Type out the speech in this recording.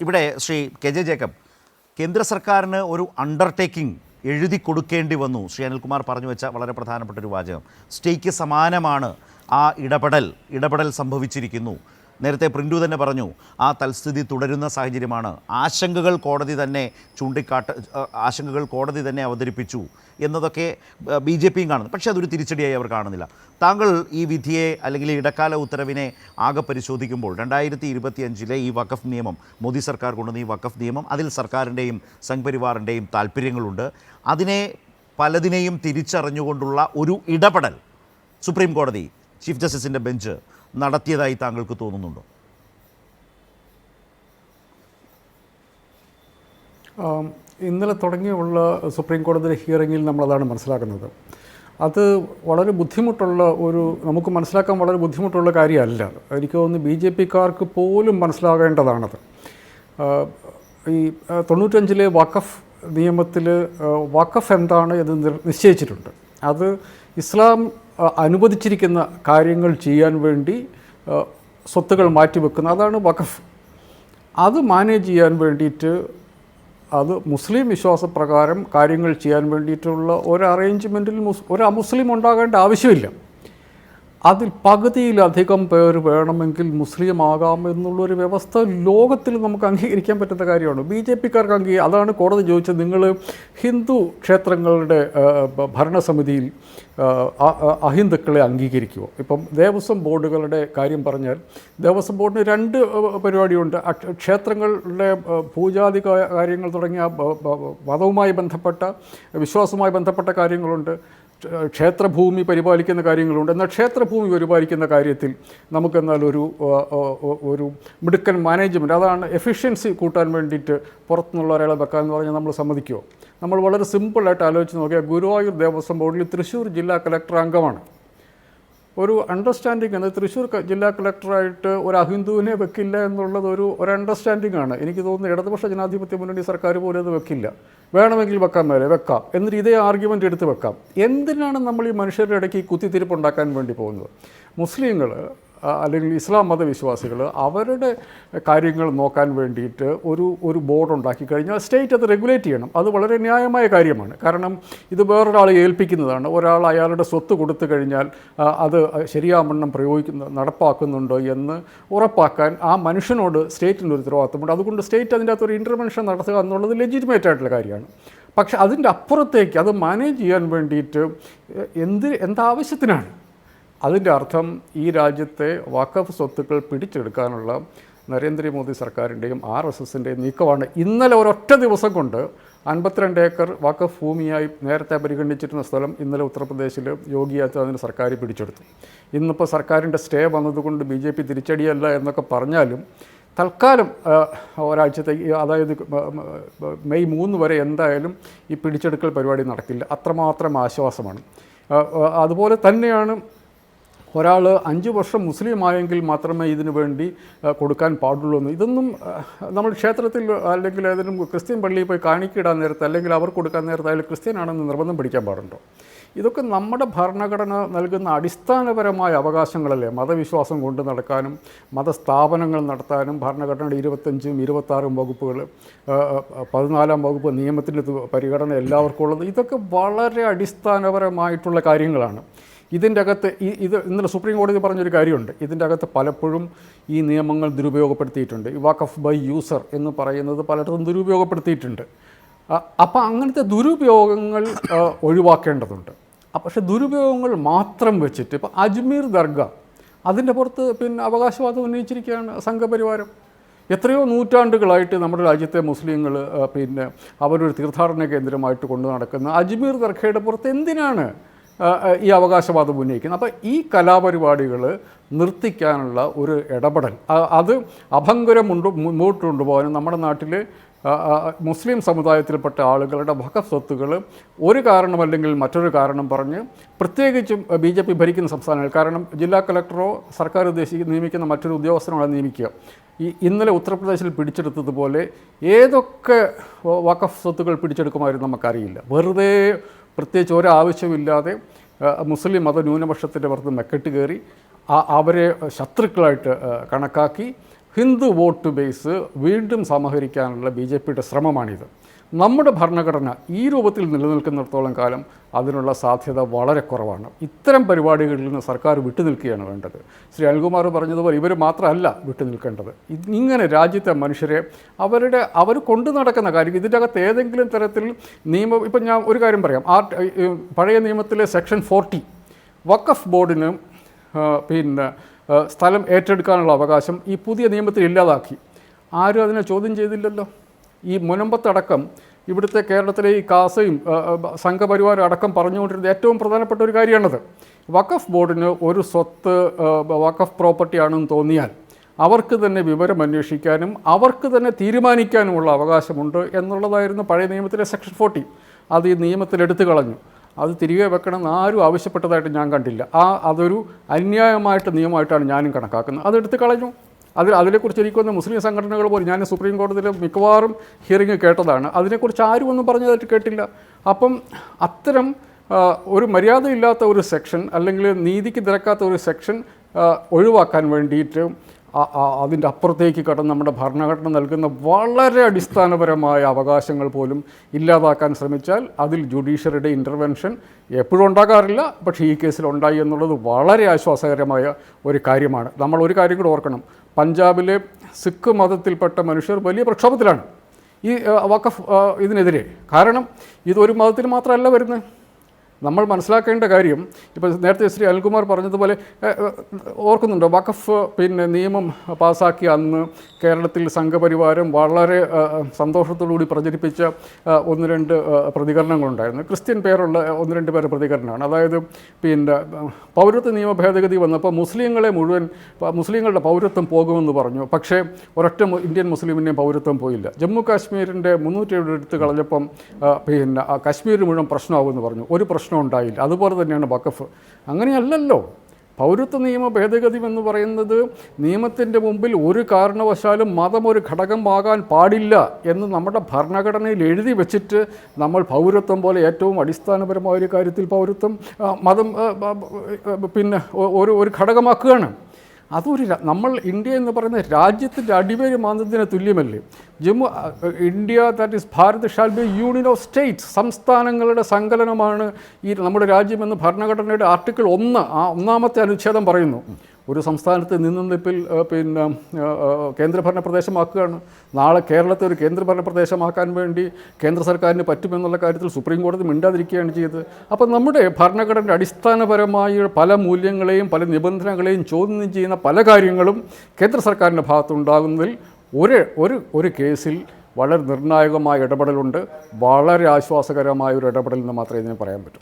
ഇവിടെ Shri K J Jacob കേന്ദ്ര സർക്കാരിന് ഒരു അണ്ടർടേക്കിംഗ് എഴുതി കൊടുക്കേണ്ടി വന്നു. ശ്രീ അനിൽകുമാർ പറഞ്ഞു വെച്ച വളരെ പ്രധാനപ്പെട്ട ഒരു വാചകം. സ്റ്റേക്ക് സമാനമാണ് ആ ഇടപെടൽ. ഇടപെടൽ സംഭവിച്ചിരിക്കുന്നു. നേരത്തെ പ്രിന്റു തന്നെ പറഞ്ഞു ആ തൽസ്ഥിതി തുടരുന്ന സാഹചര്യമാണ്. ആശങ്കകൾ കോടതി തന്നെ ചൂണ്ടിക്കാട്ട് ആശങ്കകൾ കോടതി തന്നെ അവതരിപ്പിച്ചു എന്നതൊക്കെ ബി ജെ പിയും കാണുന്നു. പക്ഷേ അതൊരു തിരിച്ചടിയായി അവർ കാണുന്നില്ല. താങ്കൾ ഈ വിധിയെ അല്ലെങ്കിൽ ഇടക്കാല ഉത്തരവിനെ ആകെ പരിശോധിക്കുമ്പോൾ രണ്ടായിരത്തി ഇരുപത്തി അഞ്ചിലെ ഈ വഖഫ് നിയമം മോദി സർക്കാർ കൊണ്ടുവന്ന ഈ വഖഫ് നിയമം അതിൽ സർക്കാരിന്റെയും സംഘപരിവാറിന്റെയും താല്പര്യങ്ങളുണ്ട് അതിനെ പലതിനെയും തിരിച്ചറിഞ്ഞുകൊണ്ടുള്ള ഒരു ഇടപെടൽ സുപ്രീം കോടതി ചീഫ് ജസ്റ്റിസിന്റെ ബെഞ്ച് നടത്തിയതായി താങ്കൾക്ക് തോന്നുന്നുണ്ടോ? ഇന്നലെ തുടങ്ങിയുള്ള സുപ്രീം കോടതിയിലെ ഹിയറിങ്ങിൽ നമ്മളതാണ് മനസ്സിലാക്കുന്നത്. അത് വളരെ ബുദ്ധിമുട്ടുള്ള ഒരു നമുക്ക് മനസ്സിലാക്കാൻ വളരെ ബുദ്ധിമുട്ടുള്ള കാര്യമല്ല. എനിക്ക് തോന്നുന്നു ബി ജെ പിക്കാർക്ക് പോലും മനസ്സിലാകേണ്ടതാണത്. ഈ തൊണ്ണൂറ്റഞ്ചിലെ വഖഫ് നിയമത്തിൽ വഖഫ് എന്താണ് എന്ന് നിശ്ചയിച്ചിട്ടുണ്ട്. അത് ഇസ്ലാം അനുവദിച്ചിരിക്കുന്ന കാര്യങ്ങൾ ചെയ്യാൻ വേണ്ടി സ്വത്തുകൾ മാറ്റിവെക്കുന്ന അതാണ് വഖഫ്. അത് മാനേജ് ചെയ്യാൻ വേണ്ടിയിട്ട് അത് മുസ്ലിം വിശ്വാസപ്രകാരം കാര്യങ്ങൾ ചെയ്യാൻ വേണ്ടിയിട്ടുള്ള ഒരു അറേഞ്ച്മെന്റിൽ മുസ് ഒരു അമുസ്ലിം ഉണ്ടാകേണ്ട ആവശ്യമില്ല. അതിൽ പകുതിയിലധികം പേർ വേണമെങ്കിൽ മുസ്ലിം ആകാം എന്നുള്ളൊരു വ്യവസ്ഥ ലോകത്തിൽ നമുക്ക് അംഗീകരിക്കാൻ പറ്റുന്ന കാര്യമാണ്. ബി ജെ പിക്കാർക്ക് അംഗീ അതാണ് കോടതി ചോദിച്ചത്. നിങ്ങൾ ഹിന്ദു ക്ഷേത്രങ്ങളുടെ ഭരണസമിതിയിൽ അഹിന്ദുക്കളെ അംഗീകരിക്കുമോ ഇപ്പം ദേവസ്വം ബോർഡുകളുടെ കാര്യം പറഞ്ഞാൽ ദേവസ്വം ബോർഡിന് രണ്ട് പരിപാടിയുണ്ട്. ക്ഷേത്രങ്ങളുടെ പൂജാതി കാര്യങ്ങൾ തുടങ്ങിയ മതവുമായി ബന്ധപ്പെട്ട വിശ്വാസവുമായി ബന്ധപ്പെട്ട കാര്യങ്ങളുണ്ട്. ക്ഷേത്രഭൂമി പരിപാലിക്കുന്ന കാര്യങ്ങളുണ്ട്. എന്നാൽ ക്ഷേത്രഭൂമി പരിപാലിക്കുന്ന കാര്യത്തിൽ നമുക്കെന്നാൽ ഒരു ഒരു മിടുക്കൻ മാനേജ്മെന്റ് അതാണ് എഫിഷ്യൻസി കൂട്ടാൻ വേണ്ടിയിട്ട് പുറത്തുനിന്നുള്ള ഒരാളെ വെക്കാമെന്ന് പറഞ്ഞാൽ നമ്മൾ സമ്മതിക്കുമോ നമ്മൾ വളരെ സിമ്പിളായിട്ട് ആലോചിച്ച് നോക്കിയാൽ ഗുരുവായൂർ ദേവസ്വം ബോർഡിൽ തൃശ്ശൂർ ജില്ലാ കലക്ടർ അംഗമാണ്. ഒരു അണ്ടർസ്റ്റാൻഡിംഗ് ആണ്. തൃശ്ശൂർ ജില്ലാ കളക്ടറായിട്ട് ഒരു അഹിന്ദുവിനെ വെക്കില്ല എന്നുള്ളത് ഒരു ഒരു അണ്ടർസ്റ്റാൻഡിംഗ് ആണ്. എനിക്ക് തോന്നുന്നു ഇടതുപക്ഷ ജനാധിപത്യ മുന്നണി സർക്കാർ പോലും അത് വെക്കില്ല. വേണമെങ്കിൽ വെക്കാൻ മേലെ വെക്കാം. എന്നിട്ട് ഇതേ ആർഗ്യുമെന്റ് എടുത്ത് വെക്കാം. എന്തിനാണ് നമ്മൾ ഈ മനുഷ്യരുടെ ഇടയ്ക്ക് ഈ കുത്തിത്തിരിപ്പ് ഉണ്ടാക്കാൻ വേണ്ടി പോകുന്നത്? മുസ്ലിങ്ങൾ അല്ലെങ്കിൽ ഇസ്ലാം മതവിശ്വാസികൾ അവരുടെ കാര്യങ്ങൾ നോക്കാൻ വേണ്ടിയിട്ട് ഒരു ഒരു ബോർഡ് ഉണ്ടാക്കി കഴിഞ്ഞാൽ സ്റ്റേറ്റ് അത് റെഗുലേറ്റ് ചെയ്യണം. അത് വളരെ ന്യായമായ കാര്യമാണ്. കാരണം ഇത് വേറൊരാളെ ഏൽപ്പിക്കുന്നതാണ്. ഒരാൾ അയാളുടെ സ്വത്ത് കൊടുത്തു കഴിഞ്ഞാൽ അത് ശരിയാമണ്ണം പ്രയോഗിക്കുന്ന നടപ്പാക്കുന്നുണ്ടോ എന്ന് ഉറപ്പാക്കാൻ ആ മനുഷ്യനോട് സ്റ്റേറ്റിന്റെ ഒരു ഉത്തരവാദിത്തമുണ്ട്. അതുകൊണ്ട് സ്റ്റേറ്റ് അതിന്റെ അകത്ത് ഒരു ഇന്റർവെൻഷൻ നടത്തുക എന്നുള്ളത് ലെജിറ്റിമേറ്റ് ആയിട്ടുള്ള കാര്യമാണ്. പക്ഷേ അതിന്റെ അപ്പുറത്തേക്ക് അത് മാനേജ് ചെയ്യാൻ വേണ്ടിയിട്ട് എന്ത് എന്താവശ്യത്തിനാണ്? അതിന്റെ അർത്ഥം ഈ രാജ്യത്തെ വാക്കഫ് സ്വത്തുക്കൾ പിടിച്ചെടുക്കാനുള്ള നരേന്ദ്രമോദി സർക്കാരിന്റെയും ആർ എസ് എസിന്റെയും നീക്കമാണ് ഇന്നലെ ഒരൊറ്റ ദിവസം കൊണ്ട് അൻപത്തിരണ്ട് ഏക്കർ വാക്കഫ് ഭൂമിയായി നേരത്തെ പരിഗണിച്ചിരുന്ന സ്ഥലം ഇന്നലെ ഉത്തർപ്രദേശിൽ യോഗി ആദിത്യനാഥിന്റെ സർക്കാർ പിടിച്ചെടുത്തു. ഇന്നിപ്പോൾ സർക്കാരിന്റെ സ്റ്റേ വന്നതുകൊണ്ട് ബി ജെ പി തിരിച്ചടിയല്ല എന്നൊക്കെ പറഞ്ഞാലും തൽക്കാലം ഒരാഴ്ചത്തേക്ക് അതായത് മെയ് മൂന്ന് വരെ എന്തായാലും ഈ പിടിച്ചെടുക്കൽ പരിപാടി നടക്കില്ല. അത്രമാത്രം ആശ്വാസമാണ്. അതുപോലെ തന്നെയാണ് ഒരാൾ അഞ്ച് വർഷം മുസ്ലിം ആയെങ്കിൽ മാത്രമേ ഇതിനു വേണ്ടി കൊടുക്കാൻ പാടുള്ളൂ എന്ന് ഇതൊന്നും നമ്മൾ ക്ഷേത്രത്തിൽ അല്ലെങ്കിൽ ഏതെങ്കിലും ക്രിസ്ത്യൻ പള്ളിയിൽ പോയി കാണിക്കിടാൻ നേരത്തെ അല്ലെങ്കിൽ അവർ കൊടുക്കാൻ നേരത്തെ അയാൾ ക്രിസ്ത്യൻ ആണെന്ന് നിർബന്ധം പിടിക്കാൻ പാടുണ്ടോ? ഇതൊക്കെ നമ്മുടെ ഭരണഘടന നൽകുന്ന അടിസ്ഥാനപരമായ അവകാശങ്ങളല്ലേ? മതവിശ്വാസം കൊണ്ട് നടക്കാനും മതസ്ഥാപനങ്ങൾ നടത്താനും ഭരണഘടനയുടെ ഇരുപത്തഞ്ചും ഇരുപത്താറും വകുപ്പുകൾ പതിനാലാം വകുപ്പ് നിയമത്തിന്റെ പരിഗണന എല്ലാവർക്കും ഉള്ളത്. ഇതൊക്കെ വളരെ അടിസ്ഥാനപരമായിട്ടുള്ള കാര്യങ്ങളാണ്. ഇതിന്റെ അകത്ത് ഈ ഇത് ഇന്നലെ സുപ്രീം കോടതി പറഞ്ഞൊരു കാര്യമുണ്ട്. ഇതിന്റെ അകത്ത് പലപ്പോഴും ഈ നിയമങ്ങൾ ദുരുപയോഗപ്പെടുത്തിയിട്ടുണ്ട്. ഈ വാക്കഫ് ബൈ യൂസർ എന്ന് പറയുന്നത് പലയിടത്തും ദുരുപയോഗപ്പെടുത്തിയിട്ടുണ്ട്. അപ്പം അങ്ങനത്തെ ദുരുപയോഗങ്ങൾ ഒഴിവാക്കേണ്ടതുണ്ട്. പക്ഷെ ദുരുപയോഗങ്ങൾ മാത്രം വെച്ചിട്ട് ഇപ്പം അജ്മീർ ദർഗ അതിന്റെ പുറത്ത് പിന്നെ അവകാശവാദം ഉന്നയിച്ചിരിക്കുകയാണ് സംഘപരിവാരം. എത്രയോ നൂറ്റാണ്ടുകളായിട്ട് നമ്മുടെ രാജ്യത്തെ മുസ്ലിങ്ങൾ പിന്നെ അവരൊരു തീർത്ഥാടന കേന്ദ്രമായിട്ട് കൊണ്ടു നടക്കുന്ന അജ്മീർ ദർഗയുടെ പുറത്ത് എന്തിനാണ് ഈ അവകാശവാദം ഉന്നയിക്കുന്നത് അപ്പോൾ ഈ കലാപരിപാടികൾ നിർത്തിക്കാനുള്ള ഒരു ഇടപെടൽ അത് അഭംഗുരം മുണ്ട് മുന്നോട്ട് കൊണ്ടുപോകാനും നമ്മുടെ നാട്ടിൽ മുസ്ലിം സമുദായത്തിൽപ്പെട്ട ആളുകളുടെ വകസ്വത്തുകൾ സ്വത്തുകൾ ഒരു കാരണമല്ലെങ്കിൽ മറ്റൊരു കാരണം പറഞ്ഞ് പ്രത്യേകിച്ചും ബി ജെ പി ഭരിക്കുന്ന സംസ്ഥാനങ്ങൾ കാരണം ജില്ലാ കളക്ടറോ സർക്കാർ ഉദ്ദേശിക്കുന്ന നിയമിക്കുന്ന മറ്റൊരു ഉദ്യോഗസ്ഥനോ ആണ് നിയമിക്കുക. ഈ ഇന്നലെ ഉത്തർപ്രദേശിൽ പിടിച്ചെടുത്തതുപോലെ ഏതൊക്കെ വഖഫ് സ്വത്തുകൾ പിടിച്ചെടുക്കുമായിരുന്നു നമുക്കറിയില്ല. വെറുതെ പ്രത്യേകിച്ച് ഒരാവശ്യമില്ലാതെ മുസ്ലിം മത ന്യൂനപക്ഷത്തിന്റെ പുറത്ത് മെക്കെട്ട് കയറി അവരെ ശത്രുക്കളായിട്ട് കണക്കാക്കി ഹിന്ദു വോട്ട് ബേസ് വീണ്ടും സമാഹരിക്കാനുള്ള ബി ജെ പിയുടെ ശ്രമമാണിത്. നമ്മുടെ ഭരണഘടന ഈ രൂപത്തിൽ നിലനിൽക്കുന്നിടത്തോളം കാലം അതിനുള്ള സാധ്യത വളരെ കുറവാണ്. ഇത്തരം പരിപാടികളിൽ നിന്ന് സർക്കാർ വിട്ടുനിൽക്കുകയാണ് വേണ്ടത്. ശ്രീ അനിൽകുമാർ പറഞ്ഞതുപോലെ ഇവർ മാത്രമല്ല വിട്ടുനിൽക്കേണ്ടത് ഇങ്ങനെ രാജ്യത്തെ മനുഷ്യരെ അവരുടെ അവർ കൊണ്ടു നടക്കുന്ന കാര്യം ഇതിന്റെ അകത്ത് ഏതെങ്കിലും തരത്തിൽ നിയമം ഇപ്പം ഞാൻ ഒരു കാര്യം പറയാം. ആ പഴയ നിയമത്തിലെ സെക്ഷൻ ഫോർട്ടി വഖഫ് ബോർഡിന് പിന്നെ സ്ഥലം ഏറ്റെടുക്കാനുള്ള അവകാശം ഈ പുതിയ നിയമത്തിൽ ഇല്ലാതാക്കി. ആരും അതിനെ ചോദ്യം ചെയ്തില്ലല്ലോ? ഈ മുനമ്പത്തടക്കം ഇവിടുത്തെ കേരളത്തിലെ ഈ കാസയും സംഘപരിവാരം അടക്കം പറഞ്ഞുകൊണ്ടിരുന്ന ഏറ്റവും പ്രധാനപ്പെട്ട ഒരു കാര്യമാണത്. വഖഫ് ബോർഡിന് ഒരു സ്വത്ത് വഖഫ് പ്രോപ്പർട്ടി ആണെന്ന് തോന്നിയാൽ അവർക്ക് തന്നെ വിവരം അന്വേഷിക്കാനും അവർക്ക് തന്നെ തീരുമാനിക്കാനുമുള്ള അവകാശമുണ്ട് എന്നുള്ളതായിരുന്നു പഴയ നിയമത്തിലെ സെക്ഷൻ ഫോർട്ടി. അത് ഈ നിയമത്തിൽ എടുത്തു കളഞ്ഞു. അത് തിരികെ വെക്കണമെന്ന് ആരും ആവശ്യപ്പെട്ടതായിട്ട് ഞാൻ കണ്ടില്ല. ആ അതൊരു അന്യായമായിട്ട് നിയമമായിട്ടാണ് ഞാനും കണക്കാക്കുന്നത്. അത് എടുത്തു കളഞ്ഞു. അതിൽ അതിനെക്കുറിച്ച് എനിക്കൊന്ന് മുസ്ലിം സംഘടനകൾ പോലും ഞാൻ സുപ്രീം കോടതിയിൽ മിക്കവാറും ഹിയറിംഗ് കേട്ടതാണ്. അതിനെക്കുറിച്ച് ആരും ഒന്നും പറഞ്ഞതായിട്ട് കേട്ടില്ല. അപ്പം അത്തരം ഒരു മര്യാദയില്ലാത്ത ഒരു സെക്ഷൻ അല്ലെങ്കിൽ നീതിക്ക് തിരക്കാത്ത ഒരു സെക്ഷൻ ഒഴിവാക്കാൻ വേണ്ടിയിട്ട് അതിന്റെ അപ്പുറത്തേക്ക് കടന്ന് നമ്മുടെ ഭരണഘടന നൽകുന്ന വളരെ അടിസ്ഥാനപരമായ അവകാശങ്ങൾ പോലും ഇല്ലാതാക്കാൻ ശ്രമിച്ചാൽ അതിൽ ജുഡീഷ്യറിയുടെ ഇന്റർവെൻഷൻ എപ്പോഴും ഉണ്ടാകാറില്ല. പക്ഷേ ഈ കേസിൽ ഉണ്ടായി എന്നുള്ളത് വളരെ ആശ്വാസകരമായ ഒരു കാര്യമാണ്. നമ്മൾ ഒരു കാര്യം കൂടെ ഓർക്കണം. പഞ്ചാബിലെ സിഖ് മതത്തിൽപ്പെട്ട മനുഷ്യർ വലിയ പ്രക്ഷോഭത്തിലാണ്. ഈ വക്കഫ് ഇതിനെതിരെ. കാരണം ഇത് ഒരു മതത്തിൽ മാത്രമല്ല വരുന്നത്. നമ്മൾ മനസ്സിലാക്കേണ്ട കാര്യം ഇപ്പോൾ നേരത്തെ ശ്രീ അനിൽകുമാർ പറഞ്ഞതുപോലെ ഓർക്കുന്നുണ്ടോ? വഖഫ് പിന്നെ നിയമം പാസ്സാക്കിയ അന്ന് കേരളത്തിൽ സംഘപരിവാരം വളരെ സന്തോഷത്തോടുകൂടി പ്രചരിപ്പിച്ച ഒന്ന് രണ്ട് പ്രതികരണങ്ങളുണ്ടായിരുന്നു. ക്രിസ്ത്യൻ പേരുള്ള ഒന്ന് രണ്ട് പേരുടെ പ്രതികരണമാണ്. അതായത് പിന്നെ പൗരത്വ നിയമ ഭേദഗതി വന്നപ്പോൾ മുസ്ലിങ്ങളെ മുഴുവൻ മുസ്ലിങ്ങളുടെ പൗരത്വം പോകുമെന്ന് പറഞ്ഞു. പക്ഷേ ഒരൊറ്റ ഇന്ത്യൻ മുസ്ലിമിന്റെയും പൗരത്വം പോയില്ല. ജമ്മു കാശ്മീരിന്റെ മുന്നൂറ്റി എഴുപത് എടുത്ത് കളഞ്ഞപ്പം പിന്നെ കാശ്മീർ മുഴുവൻ പ്രശ്നമാകുമെന്ന് പറഞ്ഞു. ഒരു പ്രശ്നം ഉണ്ടായില്ല. അതുപോലെ തന്നെയാണ് വഖഫ്. അങ്ങനെയല്ലല്ലോ. പൗരത്വ നിയമ ഭേദഗതി എന്ന് പറയുന്നത് നിയമത്തിന്റെ മുമ്പിൽ ഒരു കാരണവശാലും മതം ഒരു ഘടകമാകാൻ പാടില്ല എന്ന് നമ്മുടെ ഭരണഘടനയിൽ എഴുതി വെച്ചിട്ട് നമ്മൾ പൗരത്വം പോലെ ഏറ്റവും അടിസ്ഥാനപരമായ ഒരു കാര്യത്തിൽ പൗരത്വം മതം പിന്നെ ഒരു ഒരു ഘടകമാക്കുകയാണ്. അതൊരു നമ്മൾ ഇന്ത്യ എന്ന് പറയുന്ന രാജ്യത്തിന്റെ അടിവേര് മാന്നതിന് തുല്യമല്ലേ? Jammu India that is Bharat shall be union of states സംസ്ഥാനങ്ങളുടെ സങ്കലനമാണ് ഈ നമ്മുടെ രാജ്യമെന്ന് ഭരണഘടനയുടെ ആർട്ടിക്കിൾ ഒന്ന് ആ ഒന്നാമത്തെ അനുച്ഛേദം പറയുന്നു. ഒരു സംസ്ഥാനത്ത് നിന്നിപ്പിൽ പിന്നെ കേന്ദ്രഭരണ പ്രദേശമാക്കുകയാണ് നാളെ കേരളത്തെ ഒരു കേന്ദ്രഭരണ പ്രദേശമാക്കാൻ വേണ്ടി കേന്ദ്ര സർക്കാരിന് പറ്റുമെന്നുള്ള കാര്യത്തിൽ സുപ്രീം കോടതി മിണ്ടാതിരിക്കുകയാണ് ചെയ്തത്. അപ്പോൾ നമ്മുടെ ഭരണഘടന അടിസ്ഥാനപരമായ പല മൂല്യങ്ങളെയും പല നിബന്ധനകളെയും ചോദ്യം ചെയ്യുന്ന പല കാര്യങ്ങളും കേന്ദ്ര സർക്കാരിന്റെ ഭാഗത്തുണ്ടാകുന്നതിൽ ഒരു ഒരു ഒരു കേസിൽ വളരെ നിർണായകമായ ഇടപെടലുണ്ട്. വളരെ ആശ്വാസകരമായ ഒരു ഇടപെടൽ എന്ന് മാത്രമേ ഇതിന് പറയാൻ പറ്റൂ.